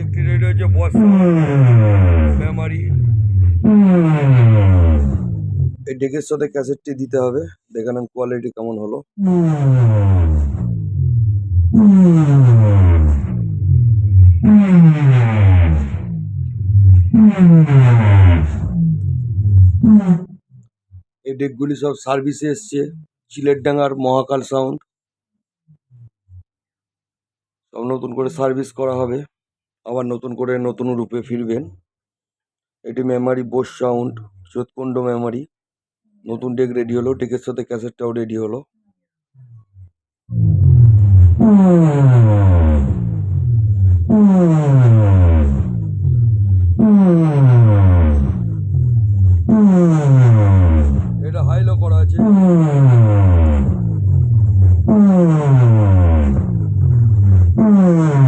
একটি রেডিও হচ্ছে বর্ষা মেমারি এই ডেকের সাথে ক্যাসেটটি দিতে হবে। দেখে কোয়ালিটি কেমন হলো। এই ডেকগুলি সব সার্ভিসে এসছে। চিলের ডাঙ্গার মহাকাল সাউন্ড সব নতুন করে সার্ভিস করা হবে। আবার নতুন করে নতুন রূপে ফিরবেন। এটি মেমারি বোস সাউন্ড চোৎকুণ্ড মেমারি নতুন ডেক রেডি হলো ডেকের সাথে ক্যাসেটটাও রেডি হলো। এটা হাইলো করা আছে। Hum.